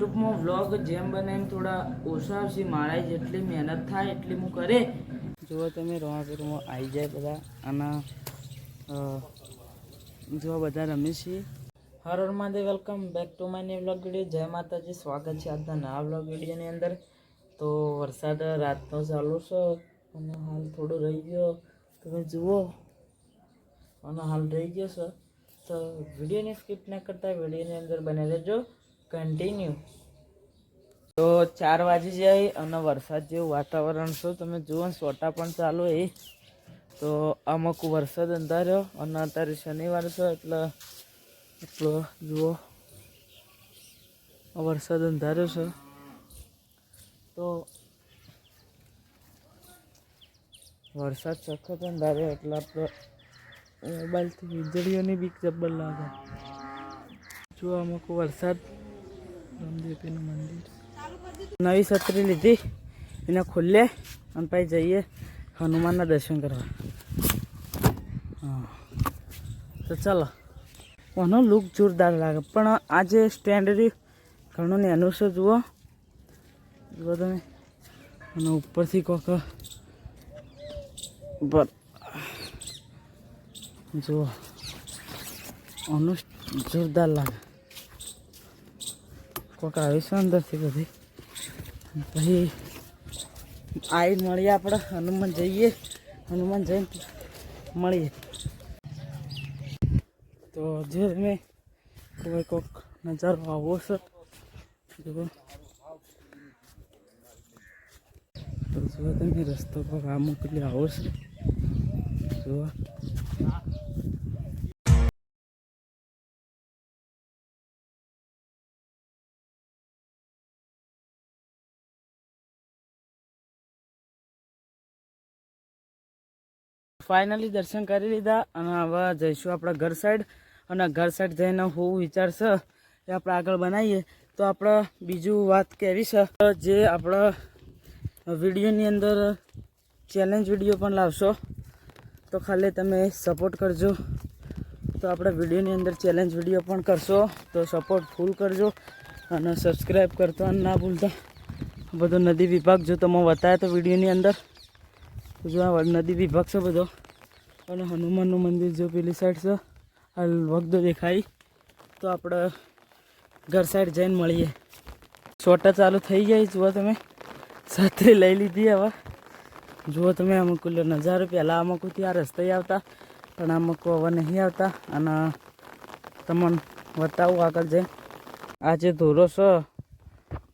યુટ્યુબમાં વ્લોગ જેમ બને એમ થોડા ઓછા આવશે મારા જેટલી મહેનત થાય એટલી હું કરે. જુઓ તમે રોમાપીરમાં આવી જાય બધા. અને જો બધા રમે છે. Har Mahadev, welcome back to my new vlog video. જય માતાજી, સ્વાગત છે આજના નવા વ્લોગ વિડીયોની અંદર. તો વરસાદ રાતનો ચાલુ છે અને હાલ થોડો રહી ગયો. તમે જુઓ. અને હાલ રહી ગયો છે. તો વિડીયોને સ્કીપ ના કરતા, વિડીયોની અંદર બને રહેજો. કન્ટિન્યુ તો ચાર વાગી જાય અને વરસાદ જેવું વાતાવરણ છે. તમે જુઓ સોટા પણ ચાલુ એ તો અમુક વરસાદ અંધાર્યો અને અત્યારે શનિવાર છે એટલે, એટલો જુઓ. વરસાદ અંધાર્યો છે. તો વરસાદ સખત અંધાર્યો એટલે આપણે મોબાઈલથી વીજળીઓની બીક જબ્બર લાગે. જો અમુક વરસાદ રામદેવપીનું મંદિર. નવી છત્રી લીધી, એને ખુલ્લે અને પછી જઈએ હનુમાનના દર્શન કરવા. તો ચાલો. કોનો લુક જોરદાર લાગે. પણ આ જે સ્ટેન્ડરી ઘણું નેનું છે જુઓ. જુઓ તમે. અને ઉપરથી કોક જુઓ. અનુ જોરદાર લાગે. કોક આવીશું અંદરથી બધી. પછી આવી મળીએ આપણે, હનુમાન જઈએ, હનુમાન જઈને મળીએ. તો જે તમે કોઈ કોઈક નજારો આવો છે. જુઓ. તો જુઓ તમે રસ્તો પર આ મોકલી આવો છે. જુઓ. ફાઇનલી દર્શન કરી લીધા અને હવે જઈશું આપણા ઘર સાઈડ. અને ઘર સાઈડ જઈને હું વિચાર છે એ આપણે આગળ બનાવીએ. તો આપણે બીજું વાત કહેવી છે? જે આપણા વિડીયોની અંદર ચેલેન્જ વીડિયો પણ લાવશો, તો ખાલી તમે સપોર્ટ કરજો. તો આપણે વિડીયોની અંદર ચેલેન્જ વીડિયો પણ કરશો, તો સપોર્ટ ફૂલ કરજો. અને સબસ્ક્રાઈબ કરતા ના ભૂલતા. બધો નદી વિભાગ જો તમે બતાવ્યા તો વિડીયોની અંદર. જો આ નદી વિભાગ છે બધો. અને હનુમાનનું મંદિર જો પેલી સાઈડ છે, આ વખતો દેખાય. તો આપણે ઘર સાઈડ જઈને મળીએ. છોટા ચાલુ થઈ જાય જુઓ તમે. છત્રી લઈ લીધી હવે. જુઓ તમે, અમુક નજારો. પહેલાં અમુકથી આ રસ્તે આવતા, પણ અમુક હવે નહીં આવતા. અને તમને બતાવું આગળ જઈ આ જે ધોરો છે,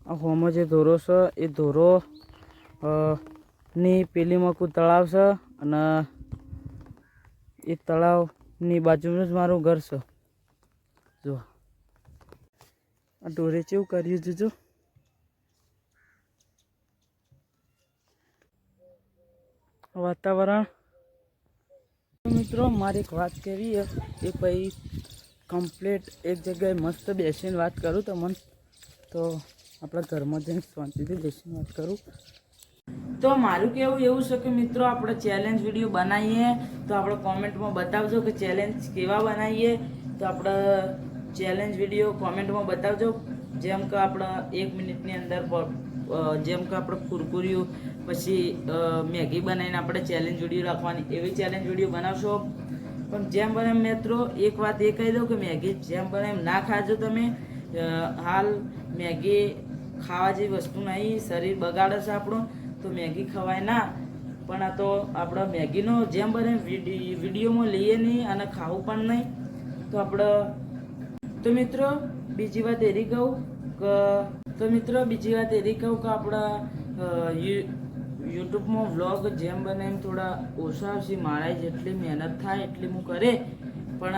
આ હોમો જે ધોરો છે, એ ધોરો ની પેલીમાં મકું તળાવ છે અને એ તળાવની બાજુનું જ મારું ઘર છે. જો. આ ઢોરે કેવું કર્યું જોજો વાતાવરણ. મિત્રો, મારી એક વાત કેવી એ પછી કમ્પ્લીટ એક જગ્યાએ મસ્ત બેસીને વાત કરું તો મન તો આપણા ઘરમાં જઈને શાંતિથી બેસીને વાત કરું. તો મારું કેવું એવું છે કે મિત્રો, આપણે ચેલેન્જ વીડિયો બનાવીએ, તો આપણે કોમેન્ટમાં બતાવજો કે ચેલેન્જ કેવા બનાવીએ. તો આપણે ચેલેન્જ વીડિયો કોમેન્ટમાં બતાવજો. જેમ કે આપણે એક મિનિટની અંદર જેમ કે આપણે કુરકુરિયું, પછી મેગી બનાવીને આપણે ચેલેન્જ વીડિયો રાખવાની, એવી ચેલેન્જ વીડિયો બનાવશો. પણ જેમ બને મિત્રો, એક વાત એ કહી દઉં કે મેગી જેમ બને એમ ના ખાજો તમે. હાલ મેગી ખાવા જેવી વસ્તુ નહીં, શરીર બગાડે છે આપણું. તો મેગી ખવાય ના. પણ આ તો આપણે મેગીનો જેમ બને વિડી- વિડીયોમાં લઈએ નહીં અને ખાવું પણ નહીં. તો આપણે, તો મિત્રો, બીજી વાત એરી કહું કે, તો મિત્રો, બીજી વાત એરી કહું કે આપણા યુટ્યુબમાં વ્લોગ જેમ બને એમ થોડા ઓછા આવશે. મારા જેટલી મહેનત થાય એટલી હું કરે. પણ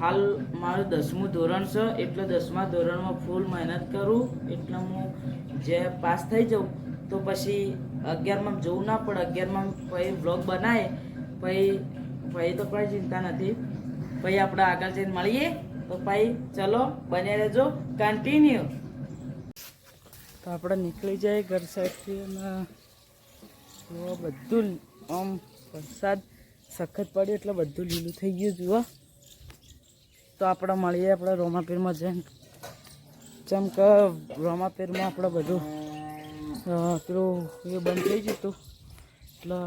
હાલ મારું દસમું ધોરણ છે. એટલે દસમા ધોરણમાં ફૂલ મહેનત કરું. એટલે હું જે પાસ થઈ જાઉં તો પછી અગિયારમાં જવું ના પડે. અગિયારમાં પછી વ્લોગ બનાવે પછી પછી તો કોઈ ચિંતા નથી. પછી આપણે આગળ જઈને મળીએ. તો પછી ચલો, બને રહેજો. કન્ટિન્યુ તો આપણે નીકળી જાય ઘર સાઈડથી જુઓ, બધું આમ વરસાદ સખત પડ્યો એટલે બધું લીલું થઈ ગયું, જુઓ. તો આપણે મળીએ આપણે રોમાપીરમાં જેમ કે રોમાપીરમાં આપણે બધું પેલું એ બંધ થઈ હતું. એટલે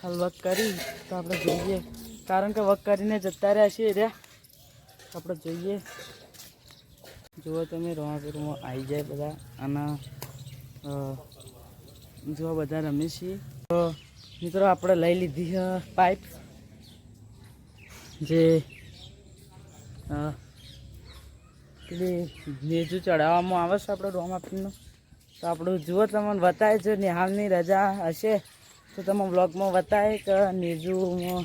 હાલ વક કરી, તો આપણે જોઈએ. કારણ કે વક કરીને જતા રહ્યા છીએ, રહ્યા. આપણે જોઈએ. જુઓ તમે રોમાપીરમાં આવી જાય બધા. આના જોવા બધા રમીએ છીએ. તો મિત્રો, આપણે લઈ લીધી પાઇપ જે પેલી મેજુ ચડાવવામાં આવે છે, આપણે રોમાપીરનું તો આપણું જુઓ તમને બતાવે છે, નિહાલની રજા હશે. તો તમે બ્લોગમાં બતાવે કે નેજુમાં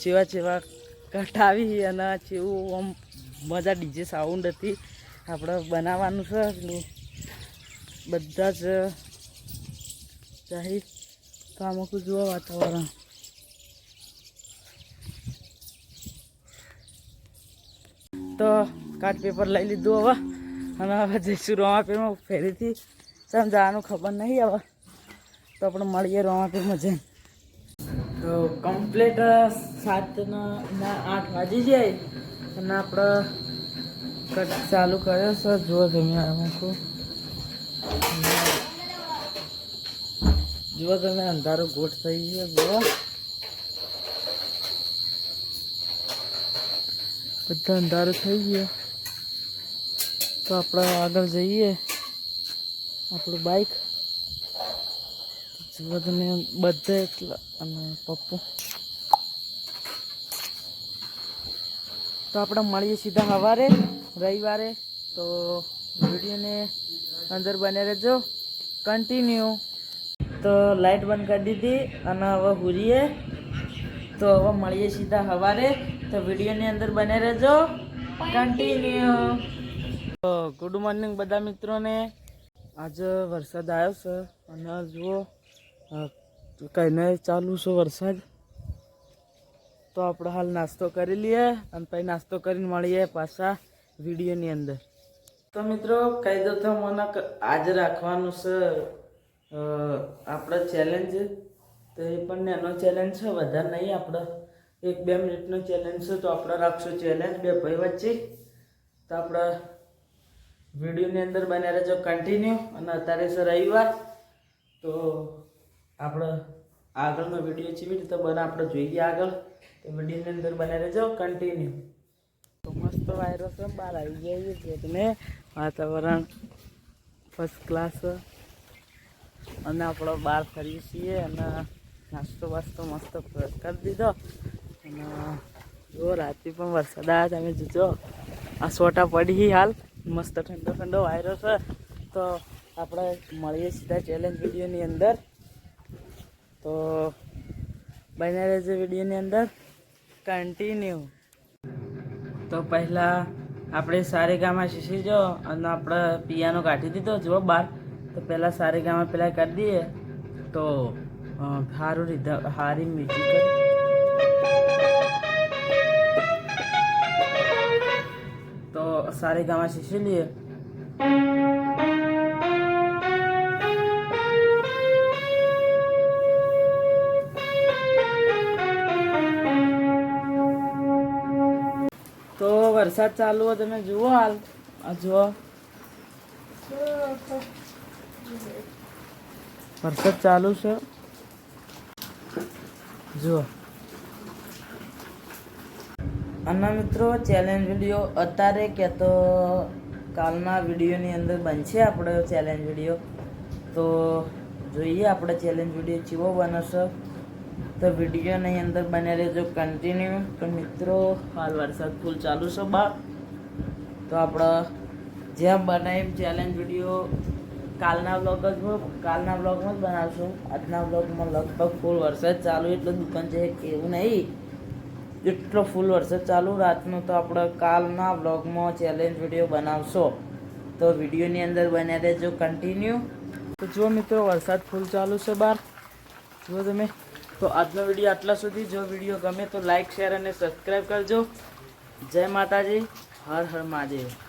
ચેવા ચેવા કટાવી અને ચેવું આમ મજા ડીજે સાઉન્ડ હતી. આપણે બનાવવાનું છે બધા જ ચાહી તો આમાં જુઓ વાતાવરણ. તો કાર્ડ પેપર લઈ લીધું હવે. અને હવે જઈશું રોમાપીરમાં ફેરીથી. સમજાવવાનું ખબર નહીં હવે. તો આપણે મળીએ રોમાપીરમાં જઈને. તો કમ્પ્લીટ સાતના આઠ વાગી જાય. અને આપણે કટ ચાલુ કર્યો છે. જુઓ તમે મૂકું. જુઓ તમે, અંધારો ગોઠ થઈ ગયો. જુઓ. બધા અંધારો થઈ ગયો. તો આપણે આગળ જઈએ. આપણું બાઈક જુઓ તમે બધે એટલા અને પપ્પુ. તો આપણે મળીએ સીધા સવારે રવિવારે. તો વિડીયોને અંદર બને રહેજો. કન્ટિન્યુ તો લાઈટ બંધ કરી દીધી અને હવે હુરીએ. તો હવે મળીએ સીધા સવારે તો વિડીયોની અંદર બને રહેજો. કન્ટિન્યુ ગુડ મોર્નિંગ બધા મિત્રોને. આજે વરસાદ આવ્યો છે અને જુઓ કહીને ચાલુ છે વરસાદ. તો આપણે હાલ નાસ્તો કરી લઈએ અને પછી નાસ્તો કરીને મળીએ પાછા વિડીયોની અંદર. તો મિત્રો, કહી દો તો મને આજે રાખવાનું છે આપણો ચેલેન્જ તો એ પણ નાનો ચેલેન્જ છે, વધારે નહીં આપણે. એક બે મિનિટનો ચેલેન્જ છે, તો આપણે રાખશું ચેલેન્જ બે ભાઈ વચ્ચે. તો આપણે વિડીયોની અંદર બન્યા રહેજો કન્ટિન્યુ અને અત્યારે છે રવિવાર, તો આપણે આગળનો વીડિયો છે તો બને આપણે જોઈએ આગળ. તો વિડીયોની અંદર બન્યા રહેજો કન્ટિન્યુ તો મસ્ત વાયરો છે, બહાર આવી જાય છે તમે વાતાવરણ ફર્સ્ટ ક્લાસ અને આપણો બહાર ફરીએ છીએ અને નાસ્તો વાસ્તો મસ્ત કરી દીધો. અને જો રાતે પણ વરસાદ આવ્યા, તમે જોજો. આ સોટા પડી હાલ. મસ્ત ઠંડો ઠંડો વાયરો છે. તો આપણે મળીએ સીધા ચેલેન્જ વિડીયોની અંદર. તો બને રહેશે વિડીયોની અંદર. કન્ટિન્યુ તો પહેલાં આપણે સારેગામાં શીખી જો અને આપણે પિયાનો કાઢી દીધો, જુઓ બાર. તો પહેલાં સારેગામાં પહેલાં કરી દઈએ. તો સારું રીતે સારી મ્યુઝિક તો સારે ગામાં શીશી લઈએ તો વરસાદ ચાલુ હોય તમે જુઓ હાલ આ જુઓ વરસાદ ચાલુ છે જુઓ અને મિત્રો ચેલેન્જ વીડિયો અત્યારે કે તો કાલના વિડીયોની અંદર બનશે આપણે ચેલેન્જ વીડિયો તો જોઈએ આપણે ચેલેન્જ વીડિયો ચીવો બનશે તો વિડીયોની અંદર બને રહેજો કન્ટિન્યુ તો મિત્રો, હાલ વરસાદ ફૂલ ચાલુ છે બહાર તો આપણે જેમ બનાવીએ ચેલેન્જ વીડિયો કાલના બ્લોગ જ કાલના બ્લોગમાં જ બનાવશું. આજના બ્લોગમાં લગભગ ફૂલ વરસાદ ચાલુ, એટલે દુકાન છે, એવું નહીં. એટલો ફૂલ વરસાદ ચાલુ રાતનો તો આપણે કાલના બ્લોગમાં ચેલેન્જ વીડિયો બનાવશો. તો વિડીયોની અંદર બન્યા રહેજો કન્ટિન્યુ તો જુઓ મિત્રો, વરસાદ ફૂલ ચાલુ છે બહાર જુઓ તમે, તો આજનો વીડિયો આટલા સુધી. જો વીડિયો ગમે તો લાઇક શેર અને સબસ્ક્રાઈબ કરજો. જય માતાજી. હર હર મહાદેવ.